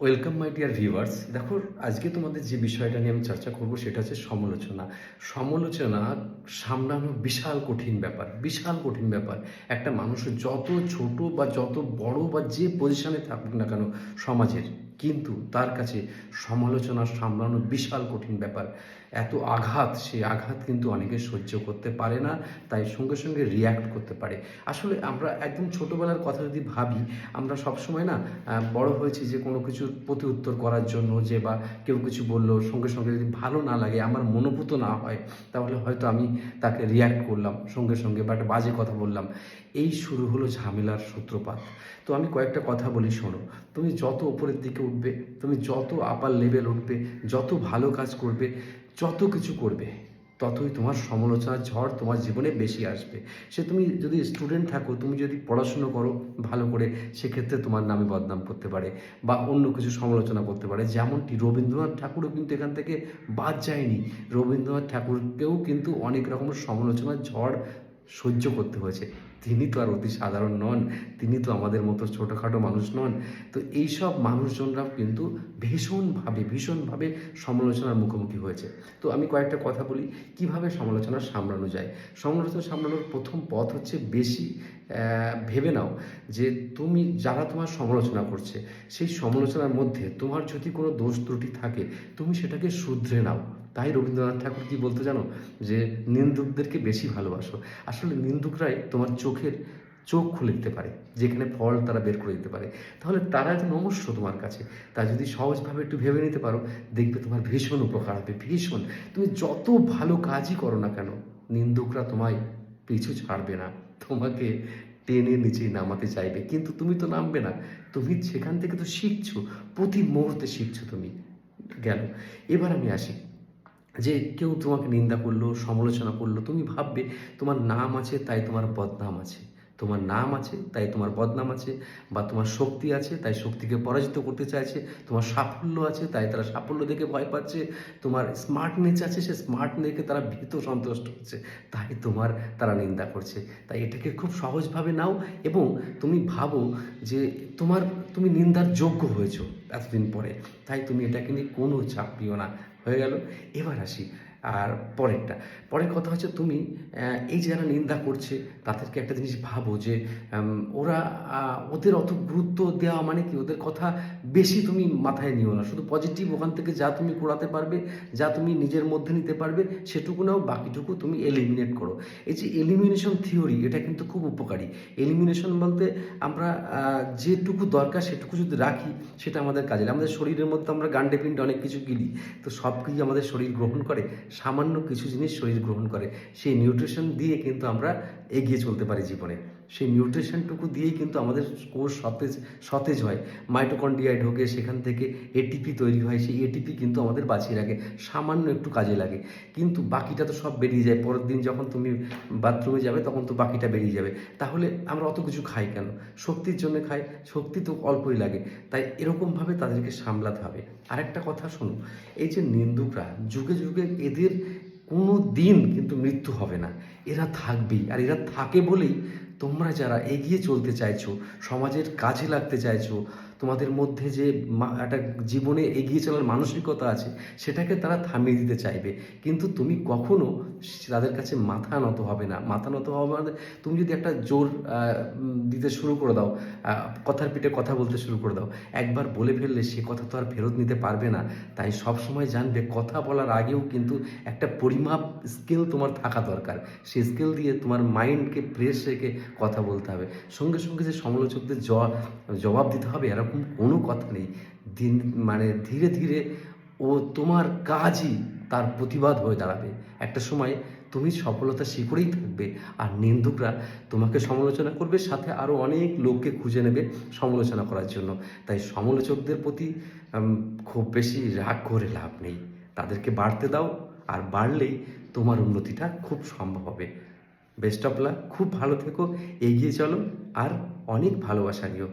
Welcome my dear viewers দেখো, আজকে তোমাদের যে বিষয়টা নিয়ে আমি চর্চা করব, সেটা হচ্ছে সমালোচনা। সমালোচনা সামলানো বিশাল কঠিন ব্যাপার, বিশাল কঠিন ব্যাপার। একটা মানুষের যত ছোট বা যত বড় বা যে পজিশনে থাকুক না কেন, সমাজের। কিন্তু তার কাছে সমালোচনা সামলানো বিশাল কঠিন ব্যাপার। এত আঘাত, সেই আঘাত কিন্তু অনেকে সহ্য করতে পারে না, তাই সঙ্গে সঙ্গে রিয়্যাক্ট করতে পারে। আসলে আমরা একদম ছোটোবেলার কথা যদি ভাবি, আমরা সবসময় না বড় হয়েছি যে কোনো কিছুর প্রতি উত্তর করার জন্য যে বা কেউ কিছু বলল, সঙ্গে সঙ্গে যদি ভালো না লাগে, আমার মনোভূত না হয়, তাহলে হয়তো আমি তাকে রিয়্যাক্ট করলাম সঙ্গে সঙ্গে বা একটা বাজে কথা বললাম। এই শুরু হলো ঝামেলার সূত্রপাত। তো আমি কয়েকটা কথা বলি, শোনো। তুমি যত উপরের দিকে উঠবে, তুমি যত আপার লেভেল উঠবে, যত ভালো কাজ করবে, যত কিছু করবে, ততই তোমার সমালোচনার ঝড় তোমার জীবনে বেশি আসবে। সে তুমি যদি স্টুডেন্ট থাকো, তুমি যদি পড়াশুনো করো ভালো করে, সেক্ষেত্রে তোমার নামে বদনাম করতে পারে বা অন্য কিছু সমালোচনা করতে পারে। যেমনটি রবীন্দ্রনাথ ঠাকুরও কিন্তু এখান থেকে বাদ যায়নি। রবীন্দ্রনাথ ঠাকুরকেও কিন্তু অনেক রকমের সমালোচনার ঝড় সহ্য করতে হয়েছে। তিনি তো আর অতি সাধারণ নন, তিনি তো আমাদের মতো ছোটোখাটো মানুষ নন। তো এইসব মানুষজনরাও কিন্তু ভীষণভাবে ভীষণভাবে সমালোচনার মুখোমুখি হয়েছে। তো আমি কয়েকটা কথা বলি, কীভাবে সমালোচনা সামলানো যায়? সমালোচনা সামলানোর প্রথম পথ হচ্ছে বেশি। ভেবে নাও যে তুমি, যারা তোমার সমালোচনা করছে, সেই সমালোচনার মধ্যে তোমার যদি কোনো দোষ ত্রুটি থাকে, তুমি সেটাকে শুধরে নাও। তাই রবীন্দ্রনাথ ঠাকুর কি বলতে জানো? যে নিন্দুকদেরকে বেশি ভালোবাসো। আসলে নিন্দুকরাই তোমার চোখের চোখ খুলে দিতে পারে, যেখানে ফল তারা বের করে দিতে পারে। তাহলে তারা যে নমস্য তোমার কাছে। তা যদি সহজভাবে একটু ভেবে নিতে পারো, দেখবে তোমার ভীষণ উপকার হবে, ভীষণ। তুমি যত ভালো কাজই করো না কেন, নিন্দুকরা তোমায় পিছু ছাড়বে না। তোমাকে টেনে নিচে নামাতে চাইবে। কিন্তু তুমি তো নামবে না। তুমি সেখান থেকে তো শিখছো। প্রতি মুহূর্তে শিখছো তুমি। গেল। এবার আমি আসি। যে কেউ তোমাকে নিন্দা করল, সমালোচনা করল, তুমি ভাববে তোমার নাম আছে, তাই তোমার বদনাম আছে। তোমার নাম আছে, তাই তোমার বদনাম আছে, বা তোমার শক্তি আছে, তাই শক্তিকে পরাজিত করতে চাইছে, তোমার সাফল্য আছে, তাই তারা সাফল্য দেখে ভয় পাচ্ছে, তোমার স্মার্টনেস আছে, সে স্মার্ট দেখে তারা ভীত সন্তুষ্ট হচ্ছে, তাই তোমার তারা নিন্দা করছে। তাই এটাকে খুব সহজভাবে নাও এবং তুমি ভাবো যে তোমার, তুমি নিন্দার যোগ্য হয়েছো এতদিন পরে, তাই তুমি এটাকে নিয়ে কোনো চাপ নিও না। হয়ে গেল। এবার আসি আর পরেরটা। পরের কথা হচ্ছে তুমি এই যে যারা নিন্দা করছে, তাদেরকে একটা জিনিস ভাবো যে ওরা ওদের অত গুরুত্ব দেওয়া মানে কি? ওদের কথা বেশি তুমি মাথায় নিও না। শুধু পজিটিভ ওখান থেকে যা তুমি করাতে পারবে, যা তুমি নিজের মধ্যে নিতে পারবে, সেটুকু নাও, বাকিটুকু তুমি এলিমিনেট করো। এই যে এলিমিনেশন থিওরি এটা কিন্তু খুব উপকারী। এলিমিনেশন বলতে আমরা যেটুকু দরকার সেটুকু যদি রাখি, সেটা আমাদের কাজে আমাদের শরীরের মধ্যে আমরা গান্ডে পিণ্ডে অনেক কিছু গিলি, তো সব কিছু আমাদের শরীর গ্রহণ করে। সামান্য কিছু জিনিস শরীর গ্রহণ করে, সেই নিউট্রিশন দিয়ে কিন্তু আমরা এগিয়ে চলতে পারি জীবনে। সেই নিউট্রিশনটুকু দিয়েই কিন্তু আমাদের কোষ সতেজ সতেজ হয়। মাইটোকন্ড্রিয়ায় ঢোকে সেখান থেকে এটিপি তৈরি হয়, সেই এটিপি কিন্তু আমাদের বাঁচিয়ে রাখে। সামান্য একটু কাজে লাগে। কিন্তু বাকিটা তো সব বেরিয়ে যায়। পরের দিন যখন তুমি বাথরুমে যাবে, তখন তো বাকিটা বেরিয়ে যাবে। তাহলে আমরা অত কিছু খাই কেন? শক্তির জন্য খাই। শক্তি তো অল্পই লাগে। তাই এরকমভাবে তাদেরকে সামলাতে হবে। আরেকটা কথা শোনো, এই যে নিন্দুকরা, যুগে যুগে এদের কোনো দিন কিন্তু মৃত্যু হবে না। এরা থাকবেই। আর এরা থাকে বলেই তোমরা যারা এগিয়ে চলতে চাইছো সমাজের কাজে লাগতে চাইছো তোমাদের মধ্যে যে একটা জীবনে এগিয়ে চলার মানসিকতা আছে, সেটাকে তারা থামিয়ে দিতে চাইবে। কিন্তু তুমি কখনো তাদের কাছে মাথা নত হবে না। মাথা নত হবে মানে তুমি যদি একটা জোর দিতে শুরু করে দাও কথার পিঠে কথা বলতে শুরু করে দাও, একবার বলে ফেললে সে কথা তো আর ফেরত নিতে পারবে না। তাই সব সময় জানবে, কথা বলার আগেও কিন্তু একটা পরিমাপ স্কিল তোমার থাকা দরকার। সেই স্কিল দিয়ে তোমার মাইন্ডকে ফ্রেশ রেখে কথা বলতে হবে। সঙ্গে সঙ্গে যে সমালোচকদের জবাব দিতে হবে এরকম কোনো কথা নেই। দিন মানে ধীরে ধীরে ও তোমার কাজই তার প্রতিবাদ হয়ে দাঁড়াবে। একটা সময় তুমি সফলতা শিখরেই থাকবে আর নিন্দুকরা তোমাকে সমালোচনা করবে, সাথে আরও অনেক লোককে খুঁজে নেবে সমালোচনা করার জন্য। তাই সমালোচকদের প্রতি খুব বেশি রাগ করে লাভ নেই। তাদেরকে বাড়তে দাও আর বাড়লেই তোমার উন্নতিটা খুব সম্ভব হবে। Best of luck. খুব ভালো থেকো। এগিয়ে চলো আর অনেক ভালোবাসা নিও।